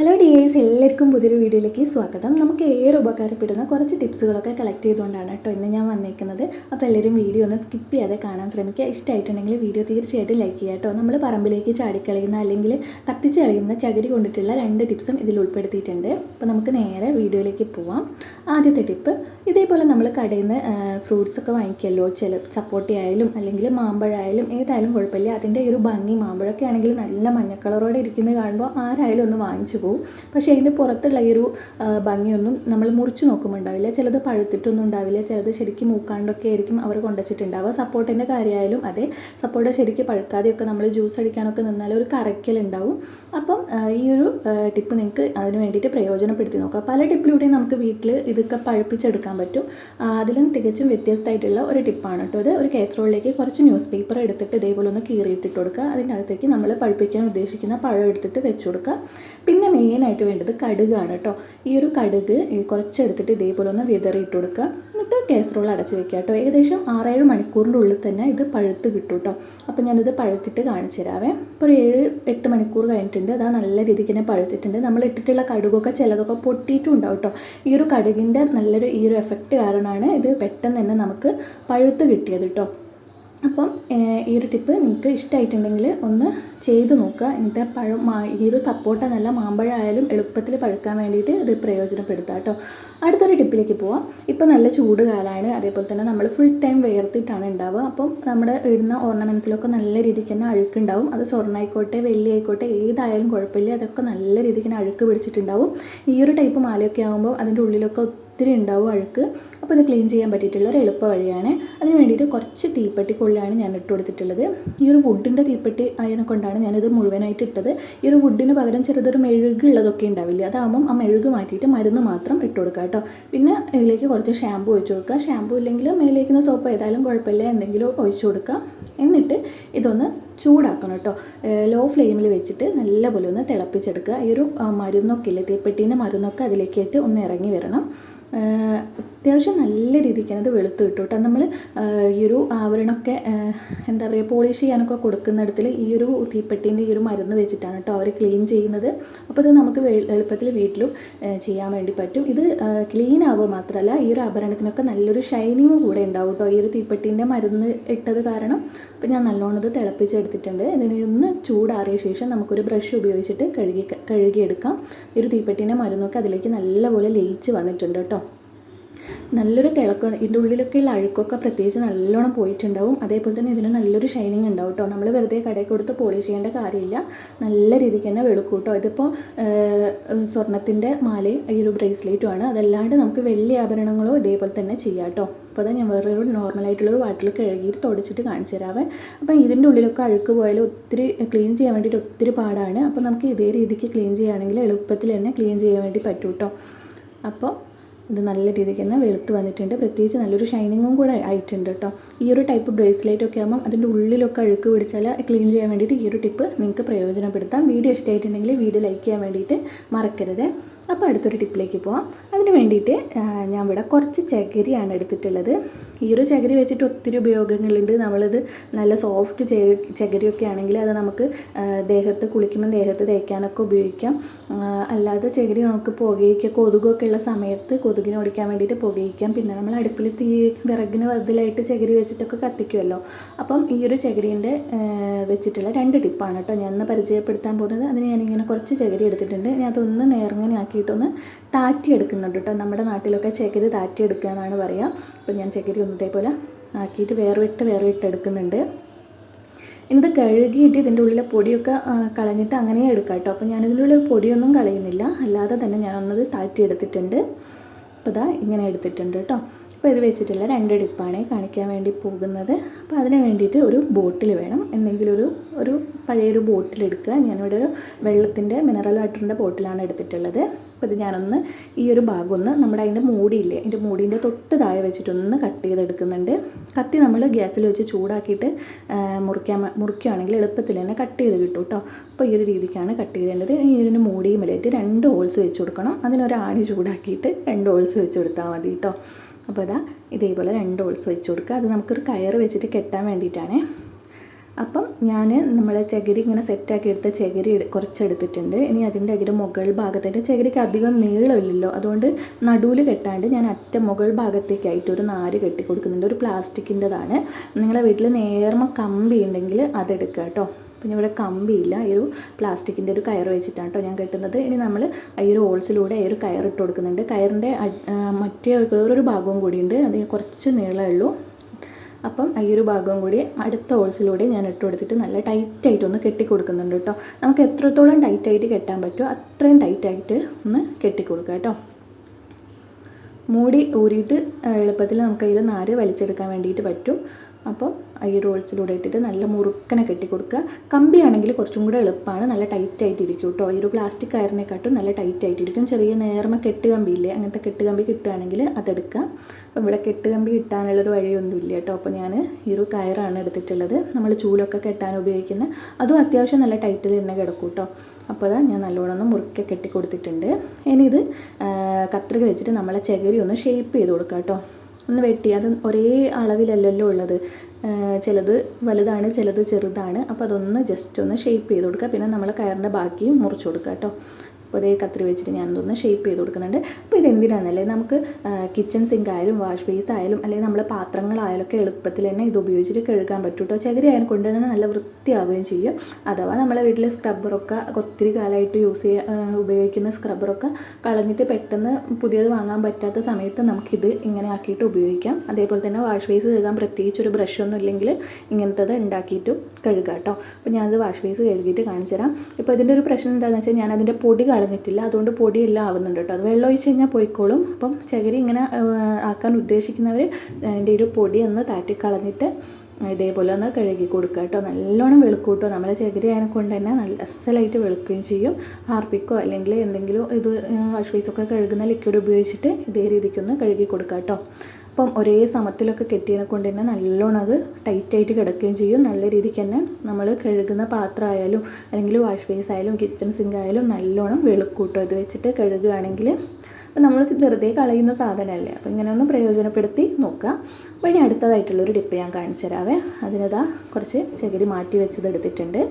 Hello dears എല്ലാവർക്കും പുതിയൊരു വീഡിയോയിലേക്ക് സ്വാഗതം. നമുക്ക് ഏറെ ഉപകാരപ്പെടുന്ന കുറച്ച് ടിപ്സുകളൊക്കെ കളക്ട് ചെയ്തുകൊണ്ടാണ് കേട്ടോ ഇന്ന് ഞാൻ വന്നേക്കുന്നത്. അപ്പോൾ എല്ലാവരും വീഡിയോ ഒന്ന് സ്കിപ്പ് ചെയ്യാതെ കാണാൻ ശ്രമിക്കുക. ഇഷ്ടമായിട്ടുണ്ടെങ്കിൽ വീഡിയോ തീർച്ചയായിട്ടും ലൈക്ക് ചെയ്യുക കേട്ടോ. നമ്മൾ പറമ്പിലേക്ക് ചാടിക്കളയുന്ന അല്ലെങ്കിൽ കത്തിച്ച് കളയുന്ന ചകിരി കൊണ്ടിട്ടുള്ള രണ്ട് ടിപ്സും ഇതിൽ ഉൾപ്പെടുത്തിയിട്ടുണ്ട്. അപ്പോൾ നമുക്ക് നേരെ വീഡിയോയിലേക്ക് പോവാം. ആദ്യത്തെ ടിപ്പ് ഇതേപോലെ നമ്മൾ കടയിൽ നിന്ന് ഫ്രൂട്ട്സ് ഒക്കെ വാങ്ങിക്കുമല്ലോ ചില സപ്പോർട്ടി ആയാലും അല്ലെങ്കിൽ മാമ്പഴമായാലും ഏതായാലും കുഴപ്പമില്ല. അതിന്റെ ഒരു ഭംഗി മാമ്പഴമൊക്കെ ആണെങ്കിൽ നല്ല മഞ്ഞക്കളറോടെ ഇരിക്കുന്നത് കാണുമ്പോൾ ആരായാലും ഒന്ന് വാങ്ങിച്ചു പോകും പക്ഷേ ഇതിന്റെ പുറത്തുള്ള ഈ ഒരു ഭംഗിയൊന്നും നമ്മൾ മുറിച്ച് ഉണ്ടാവില്ല ചിലത് പഴുത്തിട്ടൊന്നും ഉണ്ടാവില്ല. ചിലത് ശരിക്കും മൂക്കാണ്ടൊക്കെ ആയിരിക്കും അവർ കൊണ്ടുവച്ചിട്ടുണ്ടാവുക. സപ്പോർട്ടിന്റെ കാര്യമായാലും അതെ സപ്പോർട്ട് ശരിക്കും പഴുക്കാതെയൊക്കെ നമ്മൾ ജ്യൂസ് അടിക്കാനൊക്കെ നിന്നാൽ ഒരു കറയ്ക്കലുണ്ടാവും അപ്പം ഈ ഒരു ടിപ്പ് നിങ്ങൾക്ക് അതിന് വേണ്ടിയിട്ട് പ്രയോജനപ്പെടുത്തി നോക്കാം. പല ടിപ്പിലൂടെയും നമുക്ക് വീട്ടിൽ ഇതൊക്കെ പഴുപ്പിച്ചെടുക്കാൻ പറ്റും. അതിലും തികച്ചും വ്യത്യസ്തമായിട്ടുള്ള ഒരു ടിപ്പാണ് കേട്ടോ അത് ഒരു കേസറോളിലേക്ക് കുറച്ച് ന്യൂസ് പേപ്പർ എടുത്തിട്ട് ഇതേപോലെ ഒന്ന് കീറിയിട്ടിട്ട് കൊടുക്കുക. അതിന്റെ അകത്തേക്ക് നമ്മൾ പഴുപ്പിക്കാൻ ഉദ്ദേശിക്കുന്ന പഴം എടുത്തിട്ട് വെച്ച് കൊടുക്കുക. പിന്നെ മെയിനായിട്ട് വേണ്ടത് കടുകാണ് കേട്ടോ. ഈ ഒരു കടുക് കുറച്ചെടുത്തിട്ട് ഇതേപോലെ ഒന്ന് വിതറിയിട്ട് കൊടുക്കുക. എന്നിട്ട് കേസറോൾ അടച്ച് വെക്കുക കേട്ടോ. ഏകദേശം ആറേഴ് മണിക്കൂറിന്റെ ഉള്ളിൽ തന്നെ ഇത് പഴുത്ത് കിട്ടും കേട്ടോ. അപ്പോൾ ഞാനിത് പഴുത്തിട്ട് കാണിച്ചു തരാവേ. ഇപ്പോൾ ഒരു ഏഴ് എട്ട് മണിക്കൂർ കഴിഞ്ഞിട്ടുണ്ട്. അതാ നല്ല രീതിക്ക് തന്നെ പഴുത്തിട്ടുണ്ട്. നമ്മൾ ഇട്ടിട്ടുള്ള കടുകൊക്കെ ചിലതൊക്കെ പൊട്ടിയിട്ടും ഉണ്ടാവും കേട്ടോ. ഈ ഒരു കടുകിന്റെ നല്ലൊരു ഈ ഒരു എഫക്റ്റ് കാരണമാണ് ഇത് പെട്ടെന്ന് തന്നെ നമുക്ക് പഴുത്ത് കിട്ടിയത് കേട്ടോ. അപ്പം ഈ ഒരു ടിപ്പ് നിങ്ങൾക്ക് ഇഷ്ടമായിട്ടുണ്ടെങ്കിൽ ഒന്ന് ചെയ്ത് നോക്കുക. ഇങ്ങനത്തെ പഴം ഈ ഒരു സപ്പോർട്ട നല്ല മാമ്പഴമായാലും എളുപ്പത്തിൽ പഴുക്കാൻ വേണ്ടിയിട്ട് ഇത് പ്രയോജനപ്പെടുത്തുക കേട്ടോ. അടുത്തൊരു ടിപ്പിലേക്ക് പോവാം. ഇപ്പം നല്ല ചൂട് കാലമാണ് അതേപോലെ തന്നെ നമ്മൾ ഫുൾ ടൈം വേർത്തിട്ടാണ് ഉണ്ടാവുക. അപ്പം നമ്മുടെ ഇടുന്ന ഓർണമെന്റ്സിലൊക്കെ നല്ല രീതിക്ക് തന്നെ അഴുക്കുണ്ടാവും. അത് സ്വർണമായിക്കോട്ടെ വെള്ളി ആയിക്കോട്ടെ ഏതായാലും കുഴപ്പമില്ല. അതൊക്കെ നല്ല രീതിക്ക് തന്നെ അഴുക്ക് പിടിച്ചിട്ടുണ്ടാവും. ഈ ഒരു ടൈപ്പ് മാലയൊക്കെ ആകുമ്പോൾ അതിന്റെ ഉള്ളിലൊക്കെ ഒത്തിരി ഉണ്ടാവും അഴുക്ക്. അപ്പോൾ ഇത് ക്ലീൻ ചെയ്യാൻ പറ്റിയിട്ടുള്ള ഒരു എളുപ്പ വഴിയാണ്. അതിന് വേണ്ടിയിട്ട് കുറച്ച് തീപ്പെട്ടി കൊള്ളിയാണ് ഞാൻ ഇട്ട് കൊടുത്തിട്ടുള്ളത്. ഈ ഒരു വുഡിന്റെ തീപ്പെട്ടി അതിനെ കൊണ്ടാണ് ഞാനിത് മുഴുവനായിട്ട് ഇട്ടത്. ഈ ഒരു വുഡിന് പകരം ചെറുതൊരു മെഴുകുള്ളതൊക്കെ ഉണ്ടാവില്ലേ അതാകുമ്പം ആ മെഴുക് മാറ്റിയിട്ട് മരുന്ന് മാത്രം ഇട്ട് കൊടുക്കുക കേട്ടോ. പിന്നെ ഇതിലേക്ക് കുറച്ച് ഷാമ്പു ഒഴിച്ച് കൊടുക്കുക. ഷാമ്പു ഇല്ലെങ്കിൽ മേലേക്കുന്ന സോപ്പ് ഏതായാലും കുഴപ്പമില്ല. എന്തെങ്കിലും ഒഴിച്ചു കൊടുക്കുക. എന്നിട്ട് ഇതൊന്ന് ചൂടാക്കണം കേട്ടോ. ലോ ഫ്ലെയിമിൽ വെച്ചിട്ട് നല്ലപോലെ ഒന്ന് തിളപ്പിച്ചെടുക്കുക. ഈ ഒരു മരുന്നൊക്കെ ഇല്ലേ തീപ്പെട്ടീന്റെ മരുന്നൊക്കെ അതിലേക്കായിട്ട് ഒന്ന് ഇറങ്ങി വരണം. അത്യാവശ്യം നല്ല രീതിക്ക് അത് വെളുത്ത് കിട്ടും കേട്ടോ നമ്മൾ ഈ ഒരു ആവരണമൊക്കെ എന്താ പറയുക പോളിഷ് ചെയ്യാനൊക്കെ കൊടുക്കുന്നിടത്തിൽ ഈ ഒരു തീപ്പെട്ടീന്റെ ഈ ഒരു മരുന്ന് വെച്ചിട്ടാണ് കേട്ടോ അവർ ക്ലീൻ ചെയ്യുന്നത്. അപ്പോൾ ഇത് നമുക്ക് എളുപ്പത്തിൽ വീട്ടിലും ചെയ്യാൻ വേണ്ടി പറ്റും. ഇത് ക്ലീൻ ആവുക മാത്രമല്ല ഈ ഒരു ആഭരണത്തിനൊക്കെ നല്ലൊരു ഷൈനിങ് കൂടെ ഉണ്ടാവും കേട്ടോ ഈ ഒരു തീപ്പെട്ടീന്റെ മരുന്ന് ഇട്ടത് കാരണം അപ്പോൾ ഞാൻ നല്ലോണം ഇത് തിളപ്പിച്ചെടുത്തിട്ടുണ്ട്. ഇതിനെ ഒന്ന് ചൂടാറിയ ശേഷം നമുക്കൊരു ബ്രഷ് ഉപയോഗിച്ചിട്ട് കഴുകി കഴുകിയെടുക്കാം. ഈ ഒരു തീപ്പെട്ടീന്റെ മരുന്നൊക്കെ അതിലേക്ക് നല്ലപോലെ ലയിച്ച് വന്നിട്ടുണ്ട് കേട്ടോ നല്ലൊരു തിളക്കം ഇതിന്റെ ഉള്ളിലൊക്കെയുള്ള അഴുക്കൊക്കെ പ്രത്യേകിച്ച് നല്ലോണം പോയിട്ടുണ്ടാവും. അതേപോലെ തന്നെ ഇതിന് നല്ലൊരു ഷൈനിങ് ഉണ്ടാവും കേട്ടോ നമ്മൾ വെറുതെ കടയിൽ കൊടുത്ത് പോളിഷ് ചെയ്യേണ്ട കാര്യമില്ല. നല്ല രീതിക്ക് തന്നെ വെളുക്കും കേട്ടോ ഇതിപ്പോൾ സ്വർണത്തിന്റെ മാലയും ഈ ഒരു ബ്രേസ്ലെറ്റും ആണ്. അതല്ലാണ്ട് നമുക്ക് വെള്ളി ആഭരണങ്ങളോ ഇതേപോലെ തന്നെ ചെയ്യാം കേട്ടോ അപ്പോൾ അതാ ഞാൻ വേറൊരു നോർമലായിട്ടുള്ളൊരു വാട്ടിൽ കഴുകിയിട്ട് തുടച്ചിട്ട് കാണിച്ചു തരാവേ. അപ്പം ഇതിന്റെ ഉള്ളിലൊക്കെ അഴുക്ക് പോയാലും ഒത്തിരി ക്ലീൻ ചെയ്യാൻ വേണ്ടിയിട്ട് ഒത്തിരി പാടാണ്. അപ്പോൾ നമുക്ക് ഇതേ രീതിക്ക് ക്ലീൻ ചെയ്യുകയാണെങ്കിൽ എളുപ്പത്തിൽ തന്നെ ക്ലീൻ ചെയ്യാൻ വേണ്ടി പറ്റും കേട്ടോ അപ്പോൾ ഇത് നല്ല രീതിക്ക് തന്നെ വെളുത്ത് വന്നിട്ടുണ്ട്. പ്രത്യേകിച്ച് നല്ലൊരു ഷൈനിങ്ങും കൂടെ ആയിട്ടുണ്ട് കേട്ടോ. ഈ ഒരു ടൈപ്പ് ബ്രേസ്ലെറ്റ് ഒക്കെ ആകുമ്പം അതിന്റെ ഉള്ളിലൊക്കെ അഴുക്ക് പിടിച്ചാൽ ക്ലീൻ ചെയ്യാൻ വേണ്ടിയിട്ട് ഈ ഒരു ടിപ്പ് നിങ്ങൾക്ക് പ്രയോജനപ്പെടുത്താം. വീഡിയോ ഇഷ്ടമായിട്ടുണ്ടെങ്കിൽ വീഡിയോ ലൈക്ക് ചെയ്യാൻ വേണ്ടിയിട്ട് മറക്കരുത്. അപ്പോൾ അടുത്തൊരു ടിപ്പിലേക്ക് പോവാം. അതിന് വേണ്ടിയിട്ട് ഞാൻ ഇവിടെ കുറച്ച് ചകിരിയാണ് എടുത്തിട്ടുള്ളത്. ഈ ഒരു ചകിരി വെച്ചിട്ട് ഒത്തിരി ഉപയോഗങ്ങളുണ്ട്. നമ്മളിത് നല്ല സോഫ്റ്റ് ചകിരിയൊക്കെ ആണെങ്കിൽ അത് നമുക്ക് ദേഹത്ത് കുളിക്കുമ്പോൾ ദേഹത്ത് തേക്കാനൊക്കെ ഉപയോഗിക്കാം. അല്ലാതെ ചകിരി നമുക്ക് പുകയിക്കാം കൊതുകൊക്കെ ഉള്ള സമയത്ത് കൊതുകിനെ ഓടിക്കാൻ വേണ്ടിയിട്ട് പുകയിക്കാം. പിന്നെ നമ്മൾ അടുപ്പിൽ തീ വിറകിന് ബദലായിട്ട് ചകിരി വെച്ചിട്ടൊക്കെ കത്തിക്കുമല്ലോ. അപ്പം ഈ ഒരു ചകിരീന്റെ വെച്ചിട്ടുള്ള രണ്ട് ടിപ്പാണ് കേട്ടോ ഞാൻ ഇന്ന് പരിചയപ്പെടുത്താൻ പോകുന്നത്. അതിന് ഞാനിങ്ങനെ കുറച്ച് ചകിരി എടുത്തിട്ടുണ്ട്. ഞാൻ അതൊന്ന് നേർങ്ങനെ ആക്കിയിട്ടൊന്ന് താറ്റി എടുക്കുന്നുണ്ട് കേട്ടോ. നമ്മുടെ നാട്ടിലൊക്കെ ചകിരി താറ്റിയെടുക്കുക എന്നാണ് പറയുക അപ്പോൾ ഞാൻ ചകിരി ഒന്ന് ഇതേപോലെ ആക്കിയിട്ട് വേർവിട്ട് വേർവിട്ട് എടുക്കുന്നുണ്ട്. ഇത് കഴുകിയിട്ട് ഇതിന്റെ ഉള്ളിലെ പൊടിയൊക്കെ കളഞ്ഞിട്ട് അങ്ങനെ എടുക്കാം കേട്ടോ. അപ്പോൾ ഞാനിതിന്റെ ഉള്ളിൽ പൊടിയൊന്നും കളയുന്നില്ല. അല്ലാതെ തന്നെ ഞാനൊന്നത് താറ്റിയെടുത്തിട്ടുണ്ട്. അപ്പോൾ ഇതാ ഇങ്ങനെ എടുത്തിട്ടുണ്ട് കേട്ടോ. അപ്പോൾ ഇത് വെച്ചിട്ടുള്ള രണ്ട് ഡിപ്പാണ് കാണിക്കാൻ വേണ്ടി പോകുന്നത്. അപ്പോൾ അതിന് വേണ്ടിയിട്ട് ഒരു ബോട്ടിൽ വേണം. എന്തെങ്കിലും ഒരു ഒരു പഴയൊരു ബോട്ടിൽ എടുക്കുക. ഞാനിവിടെ ഒരു വെള്ളത്തിന്റെ മിനറൽ വാട്ടറിന്റെ ബോട്ടിലാണ് എടുത്തിട്ടുള്ളത്. അപ്പോൾ ഇത് ഞാനൊന്ന് ഈ ഒരു ഭാഗം ഒന്ന് നമ്മുടെ അതിന്റെ മൂടിയില്ലേ അതിന്റെ മൂടിന്റെ തൊട്ട് താഴെ വെച്ചിട്ടൊന്ന് കട്ട് ചെയ്തെടുക്കുന്നുണ്ട്. കത്തി നമ്മൾ ഗ്യാസിൽ വെച്ച് ചൂടാക്കിയിട്ട് മുറിക്കാൻ മുറിക്കുകയാണെങ്കിൽ എളുപ്പത്തിൽ തന്നെ കട്ട് ചെയ്ത് കിട്ടും കേട്ടോ. അപ്പോൾ ഈ ഒരു രീതിക്കാണ് കട്ട് ചെയ്തേണ്ടത്. ഈ ഒരു മൂടിയും വിലയിട്ട് രണ്ട് ഹോൾസ് വെച്ച് കൊടുക്കണം. അതിനൊരാണി ചൂടാക്കിയിട്ട് രണ്ട് ഹോൾസ് വെച്ച് കൊടുത്താൽ മതി കേട്ടോ. അപ്പോൾ ഇതാ ഇതേപോലെ രണ്ട് ഹോൾസ് വെച്ച് കൊടുക്കുക. അത് നമുക്കൊരു കയർ വെച്ചിട്ട് കെട്ടാൻ വേണ്ടിയിട്ടാണ്. അപ്പം ഞാൻ നമ്മളെ ചകിരി ഇങ്ങനെ സെറ്റാക്കി എടുത്ത ചകിരി കുറച്ച് കുറച്ചെടുത്തിട്ടുണ്ട്. ഇനി അതിന്റെ അതിന്റെ മുകൾ ഭാഗത്തിന്റെ ചകിരിക്ക് അധികം നീളമില്ലല്ലോ. അതുകൊണ്ട് നടുവിൽ കെട്ടാണ്ട് ഞാൻ അറ്റ മുകൾ ഭാഗത്തേക്കായിട്ട് ഒരു നാര് കെട്ടി കൊടുക്കുന്നുണ്ട്. ഒരു പ്ലാസ്റ്റിക്കിന്റെതാണ് നിങ്ങളെ വീട്ടിൽ നേർമ കമ്പി ഉണ്ടെങ്കിൽ അതെടുക്കുക കേട്ടോ. പിന്നെ ഇവിടെ കമ്പിയില്ല ഈ ഒരു പ്ലാസ്റ്റിക്കിന്റെ ഒരു കയർ വെച്ചിട്ടാണ് കേട്ടോ ഞാൻ കെട്ടുന്നത്. ഇനി നമ്മൾ ഈ ഒരു ഹോൾസിലൂടെ ഈ ഒരു കയർ ഇട്ട് കൊടുക്കുന്നുണ്ട്. കയറിന്റെ മറ്റേ വേറൊരു ഭാഗവും കൂടിയുണ്ട്. അത് കുറച്ച് നീളമേ ഉള്ളൂ. അപ്പം ഈ ഒരു ഭാഗവും കൂടി അടുത്ത ഹോൾസിലൂടെ ഞാൻ ഇട്ട് കൊടുത്തിട്ട് നല്ല ടൈറ്റായിട്ട് ഒന്ന് കെട്ടി കൊടുക്കുന്നുണ്ട് കേട്ടോ. നമുക്ക് എത്രത്തോളം ടൈറ്റായിട്ട് കെട്ടാൻ പറ്റുമോ അത്രയും ടൈറ്റായിട്ട് ഒന്ന് കെട്ടി കൊടുക്കുക കേട്ടോ. മൂടി ഊരിയിട്ട് എളുപ്പത്തിൽ നമുക്ക് അതിൽ നാര് വലിച്ചെടുക്കാൻ വേണ്ടിയിട്ട് പറ്റും. അപ്പം ഈ റോൾസിലൂടെ ഇട്ടിട്ട് നല്ല മുറുക്കനെ കെട്ടി കൊടുക്കുക. കമ്പിയാണെങ്കിൽ കുറച്ചും കൂടെ എളുപ്പമാണ്. നല്ല ടൈറ്റ് ആയിട്ടിരിക്കും കേട്ടോ ഈ ഒരു പ്ലാസ്റ്റിക് കയറിനെക്കാട്ടും നല്ല ടൈറ്റ് ആയിട്ട് ആയിട്ടിരിക്കും ചെറിയ നേർമ കെട്ട് കമ്പിയില്ലേ അങ്ങനത്തെ കെട്ട് കമ്പി കിട്ടുകയാണെങ്കിൽ അതെടുക്കുക. അപ്പോൾ ഇവിടെ കെട്ട് കമ്പി കിട്ടാനുള്ളൊരു വഴിയൊന്നുമില്ല കേട്ടോ അപ്പോൾ ഞാൻ ഈ ഒരു കയറാണ് എടുത്തിട്ടുള്ളത്. നമ്മൾ ചൂലൊക്കെ കെട്ടാൻ ഉപയോഗിക്കുന്ന അതും അത്യാവശ്യം നല്ല ടൈറ്റിൽ തന്നെ കിടക്കും കേട്ടോ അപ്പോൾ അതാ ഞാൻ നല്ലോണം ഒന്ന് മുറുക്കെ കെട്ടി കൊടുത്തിട്ടുണ്ട്. ഇനി ഇത് കത്രിക വെച്ചിട്ട് നമ്മളെ ചകിരി ഒന്ന് ഷേപ്പ് ചെയ്ത് കൊടുക്കാം കേട്ടോ ഒന്ന് വെട്ടി. അത് ഒരേ അളവിലല്ലല്ലോ ഉള്ളത്. ചിലത് വലുതാണ് ചിലത് ചെറുതാണ്. അപ്പോൾ അതൊന്ന് ജസ്റ്റ് ഒന്ന് ഷേപ്പ് ചെയ്ത് കൊടുക്കുക. പിന്നെ നമ്മൾ കയറിന്റെ ബാക്കിയും മുറിച്ച് കൊടുക്കുക കേട്ടോ. അപ്പോൾ കത്തിരി കത്രി വെച്ചിട്ട് ഞാൻ ഇതൊന്ന് ഷേപ്പ് ചെയ്ത് കൊടുക്കുന്നുണ്ട്. അപ്പോൾ ഇത് എന്തിനാണെന്നല്ലേ നമുക്ക് കിച്ചൺ സിങ്ക് ആയാലും വാഷ് ബേസ് ആയാലും അല്ലെങ്കിൽ നമ്മളെ പാത്രങ്ങളായാലും ഒക്കെ എളുപ്പത്തിൽ തന്നെ ഇത് ഉപയോഗിച്ചിട്ട് കഴുകാൻ പറ്റും കേട്ടോ ചകിരി ആയാലും കൊണ്ട് തന്നെ നല്ല വൃത്തിയാവുകയും ചെയ്യും. അഥവാ നമ്മളെ വീട്ടിൽ സ്ക്രബ്ബറൊക്കെ ഒത്തിരി കാലമായിട്ട് യൂസ് ചെയ്യുക ഉപയോഗിക്കുന്ന സ്ക്രബ്ബറൊക്കെ കളഞ്ഞിട്ട് പെട്ടെന്ന് പുതിയത് വാങ്ങാൻ പറ്റാത്ത സമയത്ത് നമുക്കിത് ഇങ്ങനെ ആക്കിയിട്ട് ഉപയോഗിക്കാം. അതേപോലെ തന്നെ വാഷ് ബേസ് കഴുകാൻ പ്രത്യേകിച്ച് ഒരു ബ്രഷൊന്നും ഇല്ലെങ്കിൽ ഇങ്ങനത്തത് ഉണ്ടാക്കിയിട്ടും കഴുകാം കേട്ടോ അപ്പോൾ ഞാനത് വാഷ് ബേസ് കഴുകിയിട്ട് കാണിച്ചു തരാം ഇപ്പോൾ ഇതിന്റെ ഒരു പ്രശ്നം എന്താണെന്ന് വെച്ചാൽ ഞാൻ അതിന്റെ പൊടി കളഞ്ഞിട്ടില്ല. അതുകൊണ്ട് പൊടിയെല്ലാം ആവുന്നുണ്ട് കേട്ടോ. അത് വെള്ളം ഒഴിച്ച് കഴിഞ്ഞാൽ പോയിക്കോളും. അപ്പം ചകിരി ഇങ്ങനെ ആക്കാൻ ഉദ്ദേശിക്കുന്നവർ അതിന്റെ ഒരു പൊടി ഒന്ന് താറ്റി കളഞ്ഞിട്ട് ഇതേപോലെ ഒന്ന് കഴുകി കൊടുക്കുക കേട്ടോ. നല്ലോണം വെളുക്കൂട്ടോ. നമ്മളെ ചകിരി ആയതിനെ കൊണ്ട് തന്നെ നല്ല അസലായിട്ട് വെളുക്കുകയും ചെയ്യും. ഹാർപ്പിക്കോ അല്ലെങ്കിൽ എന്തെങ്കിലും ഇത് വാഷ് ബേസൊക്കെ കഴുകുന്ന ലിക്വിഡ് ഉപയോഗിച്ചിട്ട് ഇതേ രീതിക്കൊന്ന് കഴുകി കൊടുക്കുക കേട്ടോ. അപ്പം ഒരേ സമത്തിലൊക്കെ കെട്ടിയതിനെ കൊണ്ട് തന്നെ നല്ലോണം അത് ടൈറ്റായിട്ട് കിടക്കുകയും ചെയ്യും. നല്ല രീതിക്ക് തന്നെ നമ്മൾ കഴുകുന്ന പാത്രമായാലും അല്ലെങ്കിൽ വാഷ് ബേസ് ആയാലും കിച്ചൺ സിങ്ക് ആയാലും നല്ലോണം വെളുക്കൂട്ടും. അത് വെച്ചിട്ട് കഴുകുകയാണെങ്കിൽ അപ്പം നമ്മൾ വെറുതെ കളയുന്ന സാധനമല്ലേ. അപ്പോൾ ഇങ്ങനെ ഒന്ന് പ്രയോജനപ്പെടുത്തി നോക്കുക അപ്പോൾ ഇനി അടുത്തതായിട്ടുള്ളൊരു ഡിപ്പ് ഞാൻ കാണിച്ചു തരാവേ. അതിനിതാ കുറച്ച് ചകിരി മാറ്റി വെച്ചത് എടുത്തിട്ടുണ്ട്.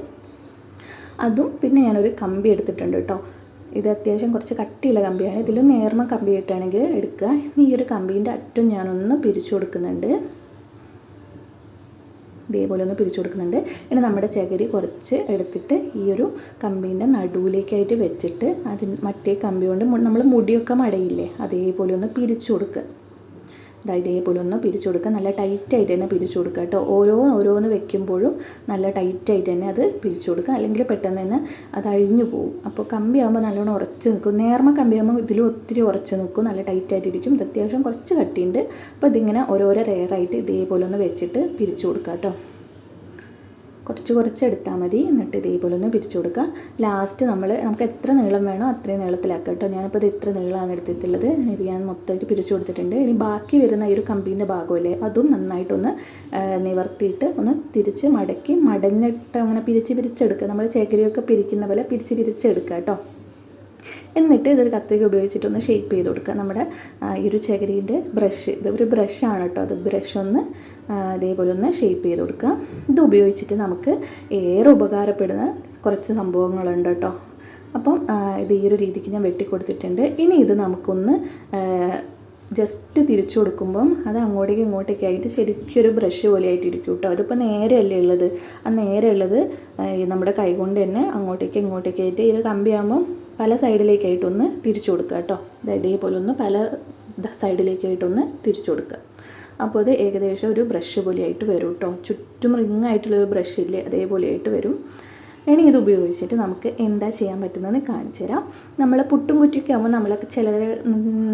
അതും പിന്നെ ഞാനൊരു കമ്പി എടുത്തിട്ടുണ്ട് കേട്ടോ. ഇത് അത്യാവശ്യം കുറച്ച് കട്ടിയുള്ള കമ്പിയാണ്. ഇതിൽ നേർമ കമ്പി ഇട്ടാണെങ്കിൽ എടുക്കുക. ഈ ഒരു കമ്പീന്റെ അറ്റം ഞാനൊന്ന് പിരിച്ചു കൊടുക്കുന്നുണ്ട്. ഇതേപോലെ ഒന്ന് പിരിച്ചു കൊടുക്കുന്നുണ്ട്. ഇനി നമ്മുടെ ചകിരി കുറച്ച് എടുത്തിട്ട് ഈ ഒരു കമ്പീന്റെ നടുവിലേക്കായിട്ട് വെച്ചിട്ട് അതിന് മറ്റേ കമ്പി കൊണ്ട് നമ്മൾ മുടിയൊക്കെ മടയില്ലേ അതേപോലെ ഒന്ന് പിരിച്ചു കൊടുക്കുക. ഇതാ ഇതേപോലെ ഒന്ന് പിരിച്ചു കൊടുക്കുക. നല്ല ടൈറ്റായിട്ട് തന്നെ പിരിച്ചു കൊടുക്കുക കേട്ടോ. ഓരോ ഓരോന്ന് വെക്കുമ്പോഴും നല്ല ടൈറ്റായിട്ട് തന്നെ അത് പിരിച്ചു കൊടുക്കുക. അല്ലെങ്കിൽ പെട്ടെന്ന് തന്നെ അത് അഴിഞ്ഞു പോകും. അപ്പോൾ കമ്പി ആകുമ്പോൾ നല്ലോണം ഉറച്ച് നിൽക്കും. നേർമ കമ്പി ആകുമ്പോൾ ഇതിൽ ഒത്തിരി ഉറച്ച് നിൽക്കും. നല്ല ടൈറ്റായിട്ടിരിക്കും ഇത് അത്യാവശ്യം കുറച്ച് കട്ടിയുണ്ട്. അപ്പോൾ ഇതിങ്ങനെ ഓരോരോ റെയറായിട്ട് ഇതേപോലെ ഒന്ന് വെച്ചിട്ട് പിരിച്ചു കൊടുക്കുക കേട്ടോ. കുറച്ച് കുറച്ച് എടുത്താൽ മതി. എന്നിട്ട് ഇതേപോലെ ഒന്ന് പിരിച്ചു കൊടുക്കുക. ലാസ്റ്റ് നമ്മൾ നമുക്ക് എത്ര നീളം വേണോ അത്രയും നീളത്തിലാക്കുക കേട്ടോ. ഞാനിപ്പോൾ ഇത് ഇത്ര നീളമാണ് എടുത്തിട്ടുള്ളത്. ഇത് ഞാൻ മൊത്തമായിട്ട് പിരിച്ചു കൊടുത്തിട്ടുണ്ട്. ഇനി ബാക്കി വരുന്ന ഈ ഒരു കമ്പീന്റെ ഭാഗമല്ലേ അതും നന്നായിട്ടൊന്ന് നിവർത്തിയിട്ട് ഒന്ന് തിരിച്ച് മടക്കി മടഞ്ഞിട്ട് അങ്ങനെ പിരിച്ച് പിരിച്ചെടുക്കുക. നമ്മൾ ചേക്കരിയൊക്കെ പിരിക്കുന്ന പോലെ പിരിച്ച് പിരിച്ചെടുക്കുക കേട്ടോ. എന്നിട്ട് ഇതൊരു കത്രിക ഉപയോഗിച്ചിട്ടൊന്ന് ഷേപ്പ് ചെയ്ത് കൊടുക്കുക. നമ്മുടെ ഈ ഒരു ചകിരീന്റെ ബ്രഷ് ഇത് ഒരു ബ്രഷാണ് കേട്ടോ. അത് ബ്രഷ് ഒന്ന് ഇതേപോലെ ഒന്ന് ഷേപ്പ് ചെയ്ത് കൊടുക്കുക. ഇത് ഉപയോഗിച്ചിട്ട് നമുക്ക് ഏറെ ഉപകാരപ്പെടുന്ന കുറച്ച് സംഭവങ്ങളുണ്ട് കേട്ടോ. അപ്പം ഇത് ഈ ഒരു രീതിക്ക് ഞാൻ വെട്ടിക്കൊടുത്തിട്ടുണ്ട് ഇനി ഇത് നമുക്കൊന്ന് ജസ്റ്റ് തിരിച്ചു കൊടുക്കുമ്പം അത് അങ്ങോട്ടേക്ക് ഇങ്ങോട്ടേക്ക് ആയിട്ട് ശരിക്കൊരു ബ്രഷ് പോലെ ആയിട്ടിരിക്കും കേട്ടോ. അതിപ്പോൾ നേരെയല്ലേ ഉള്ളത്? ആ നേരെ ഉള്ളത് നമ്മുടെ കൈ കൊണ്ട് തന്നെ അങ്ങോട്ടേക്ക് ഇങ്ങോട്ടേക്ക് ആയിട്ട് ഈ കമ്പിയാകുമ്പം പല സൈഡിലേക്കായിട്ടൊന്ന് തിരിച്ചു കൊടുക്കുക കേട്ടോ. അതായത് ഇതേപോലെ ഒന്ന് പല സൈഡിലേക്കായിട്ടൊന്ന് തിരിച്ചു കൊടുക്കുക. അപ്പോൾ അത് ഏകദേശം ഒരു ബ്രഷ് പോലെയായിട്ട് വരും കേട്ടോ. ചുറ്റും റിങ് ആയിട്ടുള്ള ഒരു ബ്രഷ് ഇല്ലേ അതേപോലെയായിട്ട് വരും. ഇനി ഇത് ഉപയോഗിച്ചിട്ട് നമുക്ക് എന്താ ചെയ്യാൻ പറ്റുന്നതെന്ന് കാണിച്ചു തരാം. നമ്മൾ പുട്ടും കുറ്റിയൊക്കെ ആകുമ്പോൾ നമ്മൾ ചിലർ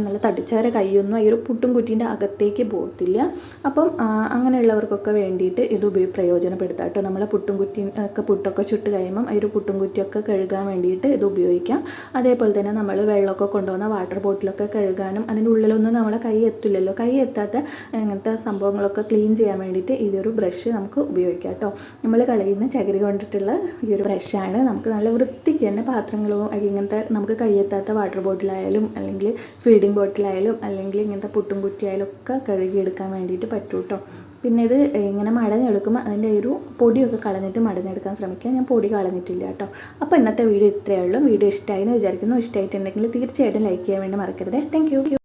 നല്ല തടിച്ചവരെ കൈയൊന്നും ഈ ഒരു പുട്ടും കുറ്റീന്റെ അകത്തേക്ക് പോകത്തില്ല. അപ്പം അങ്ങനെയുള്ളവർക്കൊക്കെ വേണ്ടിയിട്ട് ഇത് ഉപയോഗ പ്രയോജനപ്പെടുത്താം കേട്ടോ. നമ്മളെ പുട്ടും കുറ്റി ഒക്കെ പുട്ടൊക്കെ ചുട്ട് കഴിയുമ്പം ഈ ഒരു പുട്ടും കുറ്റിയൊക്കെ കഴുകാൻ വേണ്ടിയിട്ട് ഇത് ഉപയോഗിക്കാം. അതേപോലെ തന്നെ നമ്മൾ വെള്ളമൊക്കെ കൊണ്ടുവന്ന വാട്ടർ ബോട്ടിലൊക്കെ കഴുകാനും അതിന്റെ ഉള്ളിലൊന്നും നമ്മളെ കൈ എത്തില്ലല്ലോ. കൈ എത്താത്ത അങ്ങനത്തെ സംഭവങ്ങളൊക്കെ ക്ലീൻ ചെയ്യാൻ വേണ്ടിയിട്ട് ഈ ഒരു ബ്രഷ് നമുക്ക് ഉപയോഗിക്കാം കേട്ടോ. നമ്മൾ കളയുന്ന ചകിരി കൊണ്ടിട്ടുള്ള ഈ ഒരു ബ്രഷാണ് നമുക്ക് നല്ല വൃത്തിക്ക് തന്നെ പാത്രങ്ങളോ ഇങ്ങനത്തെ നമുക്ക് കയ്യെത്താത്ത വാട്ടർ ബോട്ടിലായാലും അല്ലെങ്കിൽ ഫീഡിങ് ബോട്ടിലായാലും അല്ലെങ്കിൽ ഇങ്ങനത്തെ പുട്ടും കുറ്റിയായാലും ഒക്കെ കഴുകിയെടുക്കാൻ വേണ്ടിയിട്ട് പറ്റും കേട്ടോ പിന്നെ ഇത് ഇങ്ങനെ മടഞ്ഞെടുക്കുമ്പോൾ അതിന്റെ ഒരു പൊടിയൊക്കെ കളഞ്ഞിട്ട് മടഞ്ഞെടുക്കാൻ ശ്രമിക്കുക. ഞാൻ പൊടി കളഞ്ഞിട്ടില്ല കേട്ടോ അപ്പോൾ ഇന്നത്തെ വീഡിയോ ഇത്രയേ ഉള്ളൂ. വീഡിയോ ഇഷ്ടമായി എന്ന് വിചാരിക്കുന്നു. ഇഷ്ടമായിട്ടുണ്ടെങ്കിൽ തീർച്ചയായിട്ടും ലൈക്ക് ചെയ്യാൻ വേണ്ടി മറക്കരുത്. താങ്ക്